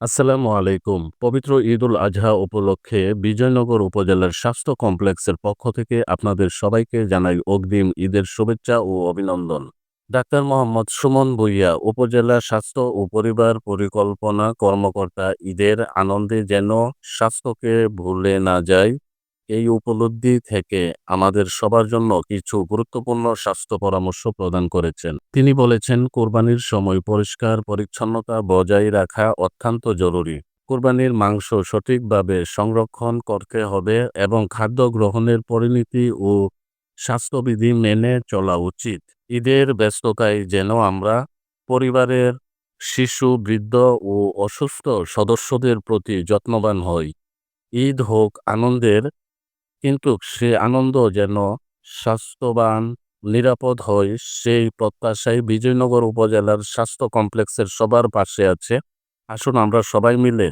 আসসালামু আলাইকুম। পবিত্র ঈদ উল আজহা উপলক্ষে বিজয়নগর উপজেলার স্বাস্থ্য কমপ্লেক্সের পক্ষ থেকে আপনাদের সবাইকে জানাই অগ্রিম ঈদের শুভেচ্ছা ও অভিনন্দন। ডাক্তার মোহাম্মদ সুমন বইয়া উপজেলা স্বাস্থ্য ও পরিবার পরিকল্পনা কর্মকর্তা, ঈদের আনন্দে যেন স্বাস্থ্যকে ভুলে না যায় এই উপলব্ধি থেকে আমাদের সবার জন্য কিছু গুরুত্বপূর্ণ স্বাস্থ্য পরামর্শ প্রদান করেছেন। তিনি বলেছেন, কোরবানির সময় পরিষ্কার পরিচ্ছন্নতা বজায় রাখা অত্যন্ত জরুরি। কোরবানির মাংস সঠিকভাবে সংরক্ষণ করতে হবে এবং খাদ্য গ্রহণের পরিণতি ও স্বাস্থ্যবিধি মেনে চলা উচিত। ঈদের ব্যস্ততায় যেন আমরা পরিবারের শিশু, বৃদ্ধ ও অসুস্থ সদস্যদের প্রতি যত্নবান হই। ঈদ হোক আনন্দের কিন্তু সে আনন্দ যেন স্বাস্থ্যবান, নিরাপদ হয়, সেই প্রত্যাশায় বিজয়নগর উপজেলার স্বাস্থ্য কমপ্লেক্সের সবার পাশে আছে। আসুন আমরা সবাই মিলে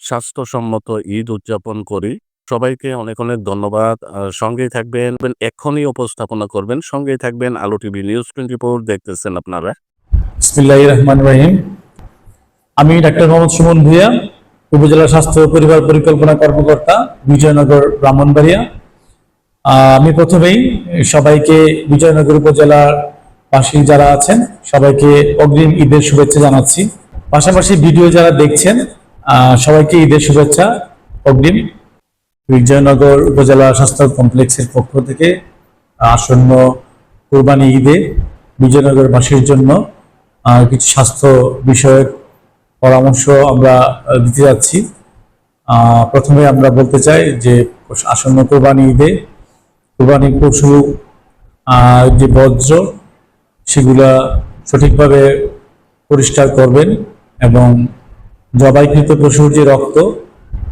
স্বাস্থ্যসম্মত ঈদ উদযাপন করি। সবাইকে অনেক অনেক ধন্যবাদ। সঙ্গেই থাকবেন, এখনই উপস্থাপনা করবেন। সঙ্গেই থাকবেন আলো টিভি নিউজ টোয়েন্টি ফোর দেখতেছেন আপনারা। রহমান রহিম। আমি ডাক্তার মোহাম্মদ সুমন ভুইয়া। উপজেলা স্বাস্থ্য পরিবার পরিকল্পনা কর্মকর্তা বিজয়নগর, ব্রাহ্মণবাড়িয়া। আমি প্রথমেই সবাইকে বিজয়নগর উপজেলার বাসী যারা আছেন, সবাইকে অগ্রিম ঈদের শুভেচ্ছা জানাচ্ছি। পাশাপাশি ভিডিও যারা দেখছেন সবাইকে ঈদের শুভেচ্ছা, অগ্রিম। বিজয়নগর উপজেলা স্বাস্থ্য কমপ্লেক্সের পক্ষ থেকে আসন্ন কোরবানি ঈদে বিজয়নগরবাসীর জন্য কিছু স্বাস্থ্য বিষয়ক পরামর্শ আমরা দিতে যাচ্ছি। প্রথমে আমরা বলতে চাই যে আসন্ন কোরবানি ঈদে কোরবানি পশু যে বজ্র সেগুলা সঠিকভাবে পরিষ্কার করবেন এবং জবাইকৃত পশুর যে রক্ত,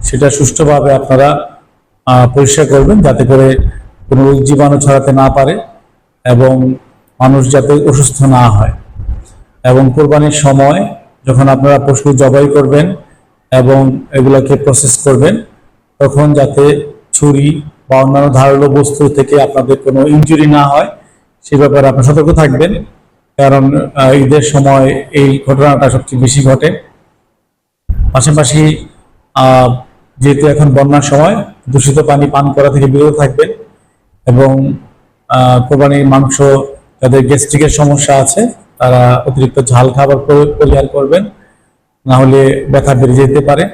সেটা সুষ্ঠুভাবে আপনারা পরিষ্কার করবেন যাতে করে কোনো রোগ জীবাণু ছড়াতে না পারে এবং মানুষ যাতে অসুস্থ না হয়। এবং কোরবানির সময় যখন আপনারা পশু জবাই করবেন এবং এগুলোকে প্রসেস করবেন, তখন যাতে ছুরি বা অন্যান্য ধারালো বস্তু থেকে আপনাদের কোনো ইনজুরি না হয়, সে ব্যাপারে আপনারা সতর্ক থাকবেন। কারণ ঈদের সময় এই ঘটনাটা সবচেয়ে বেশি ঘটে। পাশাপাশি যেহেতু এখন বন্যার সময়, দূষিত পানি পান করা থেকে বিরত থাকবেন এবং কোরবানির মাংস, যাদের গ্যাস্ট্রিকের সমস্যা আছে তারা অতিরিক্ত ঝাল খাবার পরিহার করবেন না হলে ব্যথা বেড়ে যেতে পারে।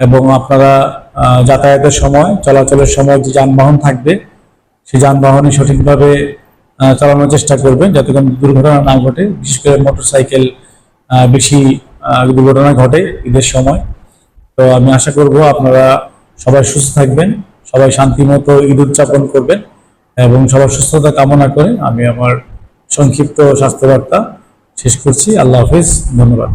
এবং আপনারা যাতায়াতের সময়, চলাচলের সময় যে যানবাহন থাকবে, সেই যানবাহনে সঠিকভাবে চালানোর চেষ্টা করবেন, যাতে কোনো দুর্ঘটনা না ঘটে। বিশেষ করে মোটর সাইকেল বেশি দুর্ঘটনা ঘটে ঈদের সময়। তো আমি আশা করব আপনারা সবাই সুস্থ থাকবেন, সবাই শান্তিমতো ঈদ উদযাপন করবেন, এবং সবার সুস্থতা কামনা করে আমি আমার সংক্ষিপ্ত স্বাস্থ্য শেষ করছি। আল্লাহ হাফিজ ধন্যবাদ।